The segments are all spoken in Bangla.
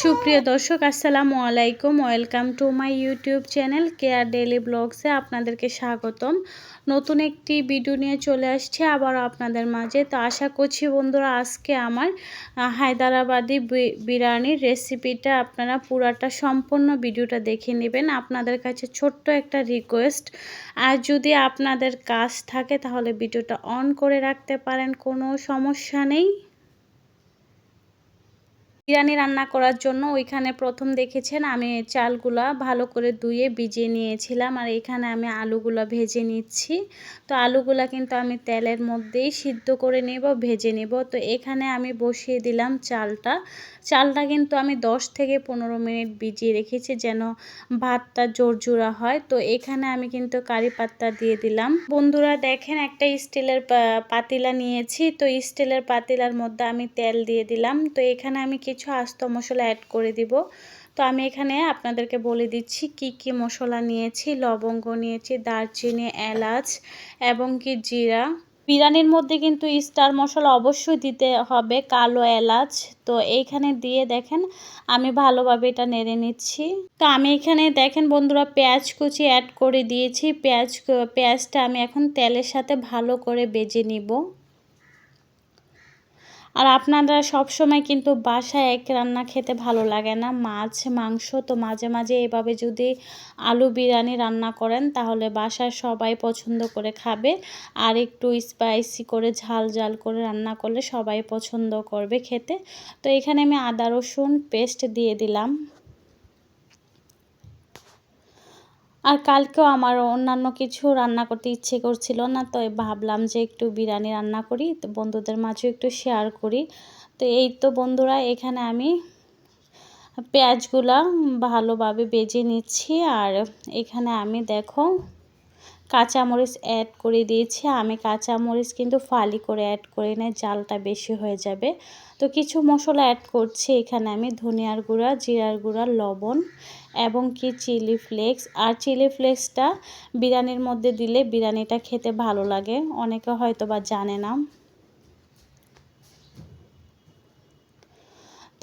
সুপ্রিয় দর্শক, আসসালামু আলাইকুম। Welcome to my YouTube channel care daily ব্লগসে আপনাদেরকে স্বাগতম। নতুন একটি ভিডিও নিয়ে চলে আসছে আবারও আপনাদের মাঝে। তো আশা করছি বন্ধুরা, আজকে আমার হায়দ্রাবাদি বিরিয়ানির রেসিপিটা আপনারা পুরাটা সম্পূর্ণ ভিডিওটা দেখে নেবেন। আপনাদের কাছে ছোট্ট একটা রিকোয়েস্ট আর যদি আপনাদের কাজ থাকে, তাহলে ভিডিওটা অন করে রাখতে পারেন, কোনো সমস্যা নেই। বিরিয়ানি রান্না করার জন্য ওইখানে প্রথম দেখেছেন আমি চালগুলা ভালো করে ধুয়ে ভিজিয়ে নিয়েছিলাম আর এখানে আমি আলুগুলা ভেজে নিচ্ছি। তো আলুগুলা কিন্তু আমি তেলের মধ্যেই সিদ্ধ করে নেব, ভেজে নেব। তো এখানে আমি বসিয়ে দিলাম চালটা। চালটা কিন্তু আমি 10 থেকে পনেরো মিনিট ভিজিয়ে রেখেছি যেন ভাতটা জোরজোড়া হয়। তো এখানে আমি কিন্তু কারি পাত্তা দিয়ে দিলাম। বন্ধুরা দেখেন একটা স্টিলের পাতিলা নিয়েছি। তো স্টিলের পাতিলার মধ্যে আমি তেল দিয়ে দিলাম। তো এখানে আমি কিছু আস্ত মশলা অ্যাড করে দিব। তো আমি এখানে আপনাদেরকে বলে দিচ্ছি কি কি মশলা নিয়েছি। লবঙ্গ নিয়েছি, দারচিনি, এলাচ এবং কি জিরা। বিরিয়ানির মধ্যে কিন্তু স্টার মশলা অবশ্যই দিতে হবে, কালো এলাচ। তো এইখানে দিয়ে দেখেন আমি ভালোভাবে এটা নেড়ে নিচ্ছি। তো আমি এখানে দেখেন বন্ধুরা পেঁয়াজ কুচি অ্যাড করে দিয়েছি। পেঁয়াজ, পেঁয়াজটা আমি এখন তেলের সাথে ভালো করে বেজে নিব। আর আপনারা সব সময় কিন্তু বাসায় এক রান্না খেতে ভালো লাগে না। মাছ, মাংস তো মাঝে মাঝে এভাবে যদি আলু বিরিয়ানি রান্না করেন তাহলে বাসায় সবাই পছন্দ করে খাবে। আর একটু স্পাইসি করে ঝাল ঝাল করে রান্না করলে সবাই পছন্দ করবে খেতে। তো এখানে আমি আদা রসুন পেস্ট দিয়ে দিলাম। আর কালকেও আমার অন্যান্য কিছু রান্না করতে ইচ্ছে করছিল না, তো ভাবলাম যে একটু বিরিয়ানি রান্না করি, তো বন্ধুদের মাঝেও একটু শেয়ার করি। তো এই তো বন্ধুরা, এখানে আমি পেঁয়াজগুলা ভালোভাবে বেজে নিচ্ছি, আর এখানে আমি দেখো কাঁচামরিচ অ্যাড করে দিয়েছি। আমি কাঁচামরিচ কিন্তু ফালি করে অ্যাড করি না জালটা বেশি হয়ে যাবে। তো কিছু মশলা অ্যাড করছি। এখানে আমি ধনিয়ার গুঁড়া, জিরার গুঁড়া, লবণ এবং কি চিলি ফ্লেক্স আর চিলি ফ্লেক্সটা বিরিয়ানির মধ্যে দিলে বিরিয়ানিটা খেতে ভালো লাগে। অনেকে হয়তো বা জানে না।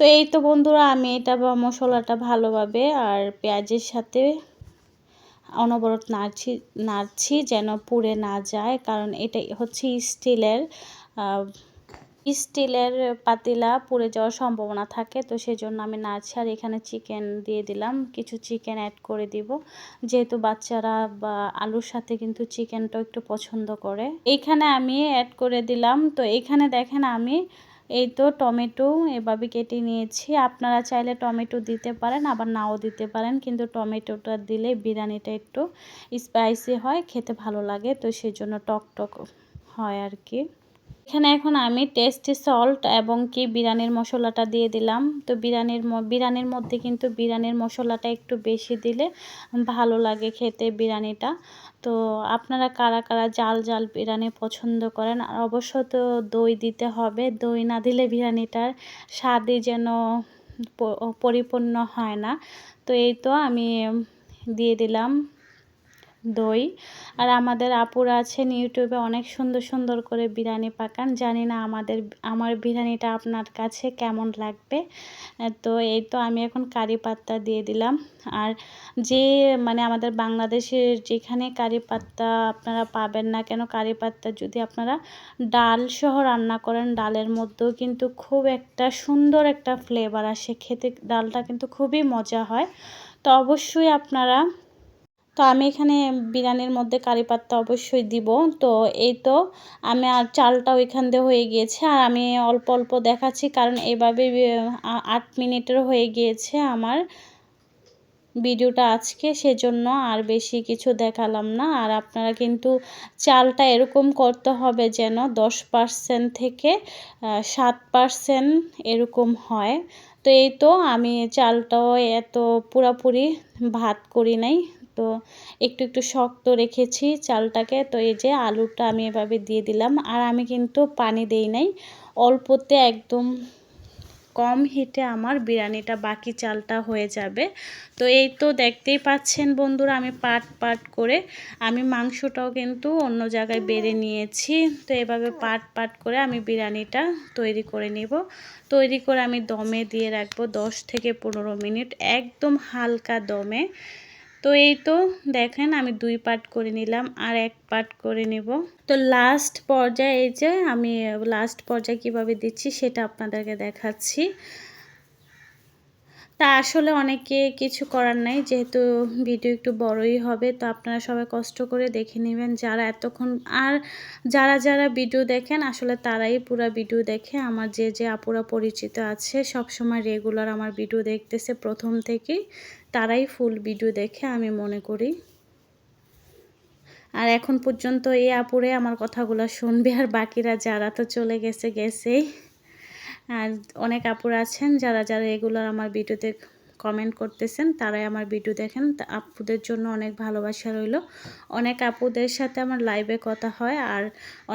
তো এই তো বন্ধুরা, আমি এটা বা মশলাটা ভালোভাবে আর পেঁয়াজের সাথে অনবরত নাড়ছি নাড়ছি যেন পুড়ে না যায়, কারণ এটা হচ্ছে স্টিলের স্টিলের পাতিলা পুড়ে যাওয়ার সম্ভাবনা থাকে। তো সেই জন্য আমি নাড়ছি আর এখানে চিকেন দিয়ে দিলাম। কিছু চিকেন অ্যাড করে দিব। যেহেতু বাচ্চারা বা আলুর সাথে কিন্তু চিকেনটা একটু পছন্দ করে। এইখানে আমি অ্যাড করে দিলাম। তো এখানে দেখেন আমি এই তো টমেটো এভাবে কেটে নিয়েছি। আপনারা চাইলে টমেটো দিতে পারেন, আবার নাও দিতে পারেন। কিন্তু টমেটোটা দিলে বিরিয়ানিটা একটু স্পাইসি হয়, খেতে ভালো লাগে। তো সেই জন্য টক টক হয় আর কি। এখানে এখন আমি টেস্টি সল্ট এবং কি বিরিয়ানির মশলাটা দিয়ে দিলাম। তো বিরিয়ানির বিরিয়ানির মধ্যে কিন্তু বিরিয়ানির মশলাটা একটু বেশি দিলে ভালো লাগে খেতে বিরিয়ানিটা। তো আপনারা কারা কারা জাল জাল বিরিয়ানি পছন্দ করেন, আর অবশ্য তো দই দিতে হবে। দই না দিলে বিরিয়ানিটার স্বাদই যেন পরিপূর্ণ হয় না। তো এই তো আমি দিয়ে দিলাম। দই। আর আমাদের আপুরা আছেন ইউটিউবে অনেক সুন্দর সুন্দর করে বিরিয়ানি পাকান। জানি না আমাদের, আমার বিরিয়ানিটা আপনার কাছে কেমন লাগবে? তো এই তো আমি এখন কারি পাত্তা দিয়ে দিলাম। আর যে মানে আমাদের বাংলাদেশের যেখানে কারি পাত্তা আপনারা পাবেন না কেন, কারি পাত্তা যদি আপনারা ডাল সহ রান্না করেন, ডালের মধ্যেও কিন্তু খুব একটা সুন্দর একটা ফ্লেভার আসে। খেতে, ডালটা কিন্তু খুবই মজা হয়। তো অবশ্যই আপনারা তো আমি এখানে বিরিয়ানির মধ্যে কারি পাত্তা অবশ্যই দিব। তো এই তো আমি আর চালটাও এখান দিয়ে হয়ে গিয়েছে। আর আমি অল্প অল্প দেখাচ্ছি কারণ এভাবে আট মিনিটের হয়ে গিয়েছে আমার ভিডিওটা আজকে। সেজন্য আর বেশি কিছু দেখালাম না। আর আপনারা কিন্তু চালটা এরকম করতে হবে যেন দশ পার্সেন্ট থেকে সাত পার্সেন্ট এরকম হয়। তো এই তো আমি চালটাও এত পুরাপুরি ভাত করি নাই। তো একটু একটু শক্ত রেখেছি চালটাকে। তো এই যে আলুটা আমি এভাবে দিয়ে দিলাম। আর আমি কিন্তু পানি দেই নাই। অল্পতে একদম কম হিটে আমার বিরিয়ানিটা বাকি চালটা হয়ে যাবে। তো এই তো দেখতেই পাচ্ছেন বন্ধুরা, আমি পাট পাট করে আমি মাংসটাও কিন্তু অন্য জায়গায় বেড়ে নিয়েছি। তো এভাবে পাট পাট করে আমি বিরিয়ানিটা তৈরি করে নিব। তৈরি করে আমি দমে দিয়ে রাখব দশ থেকে পনেরো মিনিট। একদম হালকা দমে। তো এই তো দেখেন আমি দুই পার্ট করে নিলাম আর এক পার্ট করে নেব। তো লাস্ট পর্যায়ে এই যে আমি লাস্ট পর্যায়ে কীভাবে দিচ্ছি সেটা আপনাদেরকে দেখাচ্ছি। তা আসলে অনেকে কিছু করার নাই, যেহেতু ভিডিও একটু বড়ই হবে, তো আপনারা সবাই কষ্ট করে দেখে নেবেন যারা এতক্ষণ, আর যারা যারা ভিডিও দেখেন, আসলে তারাই পুরো ভিডিও দেখে। আমার যে যে আপুরা পরিচিত আছে সব সময় রেগুলার আমার ভিডিও দেখতেছে প্রথম থেকেই, তারাই ফুল ভিডিও দেখে আমি মনে করি। আর এখন পর্যন্ত এই আপুরে আমার কথাগুলো শুনবে, আর বাকিরা যারা তো চলে গেছে, গেছেই। আর অনেক আপুরা আছেন যারা যারা এগুলোর আমার ভিডিওতে কমেন্ট করতেছেন, তারাই আমার ভিডিও দেখেন। আপুদের জন্য অনেক ভালোবাসা রইল। অনেক আপুদের সাথে আমার লাইভে কথা হয় আর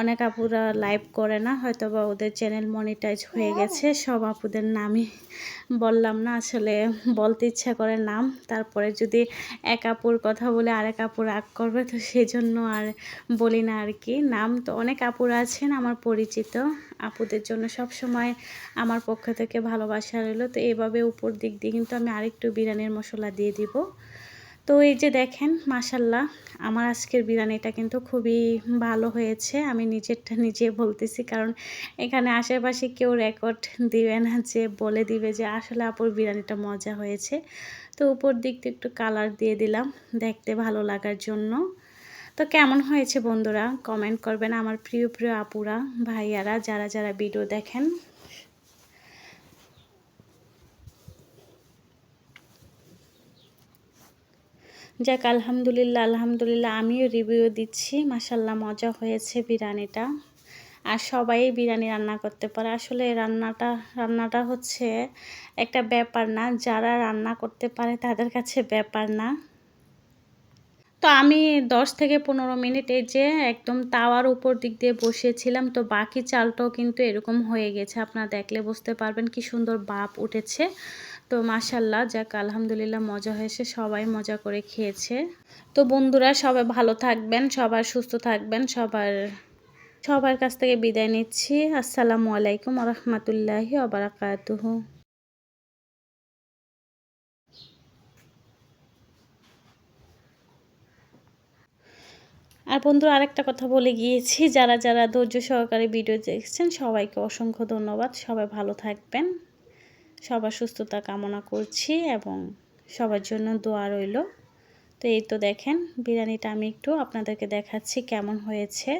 অনেক আপুরা লাইভ করে না হয়তো বা ওদের চ্যানেল মনিটাইজ হয়ে গেছে। সব আপুদের নামই বললাম না, আসলে বলতে ইচ্ছা করে নাম। তারপরে যদি এক আপুর কথা বলে আরেক আপু রাগ করবে, তো সেই জন্য আর বলি না আর কি নাম। তো অনেক আপুরা আছেন, আমার পরিচিত। আপুদের জন্য সব সময় আমার পক্ষ থেকে ভালোবাসা রইল। তো এভাবে উপর দিক দিয়ে কিন্তু আমি আরেকটু বিরিয়ানির মশলা দিয়ে দিব। তো এই যে দেখেন মাসাল্লাহ আমার আজকের বিরিয়ানিটা কিন্তু খুবই ভালো হয়েছে। আমি নিজেরটা নিজে বলতেছি, কারণ এখানে আশেপাশে কেউ রেকর্ড দিবে না যে, বলে দিবে যে, আসলে আপুর বিরিয়ানিটা মজা হয়েছে। তো উপর দিক দিয়ে একটু কালার দিয়ে দিলাম, দেখতে ভালো লাগার জন্য। তো কেমন হয়েছে বন্ধুরা? কমেন্ট করবেন আমার প্রিয় প্রিয় আপুরা, ভাইয়ারা, যারা যারা ভিডিও দেখেন। যাক, আলহামদুলিল্লাহ আলহামদুলিল্লাহ, আমিও রিভিউ দিচ্ছি। মাসাল্লাহ মজা হয়েছে বিরিয়ানিটা। আর সবাই বিরিয়ানি রান্না করতে পারে। আসলে রান্নাটা রান্নাটা হচ্ছে একটা ব্যাপার না। যারা রান্না করতে পারে তাদের কাছে ব্যাপার না। তো আমি দশ থেকে পনেরো মিনিট এই যে একদম তাওয়ার উপর দিক দিয়ে বসিয়েছিলাম, তো বাকি চালটাও কিন্তু এরকম হয়ে গেছে। আপনারা দেখলে বুঝতে পারবেন কি সুন্দর বাপ উঠেছে। তো মাসাল্লাহ যাক, আলহামদুলিল্লাহ মজা হয়েছে, সবাই মজা করে খেয়েছে। তো বন্ধুরা, সবাই ভালো থাকবেন সবার সুস্থ থাকবেন, সবার সবার কাছ থেকে বিদায় নিচ্ছি। আসসালামু আলাইকুম রহমতুল্লাহি আবরাকাতুহ আর বন্ধু, আরেকটা কথা বলে গিয়েছি, যারা যারা ধৈর্য সহকারে ভিডিও দেখছেন, সবাইকে অসংখ্য ধন্যবাদ। সবাই ভালো থাকবেন। সবার সুস্থতা কামনা করছি এবং সবার জন্য দোয়া রইল। তো এই তো দেখেন, বিরিয়ানিটা আমি একটু আপনাদেরকে দেখাচ্ছি কেমন হয়েছে।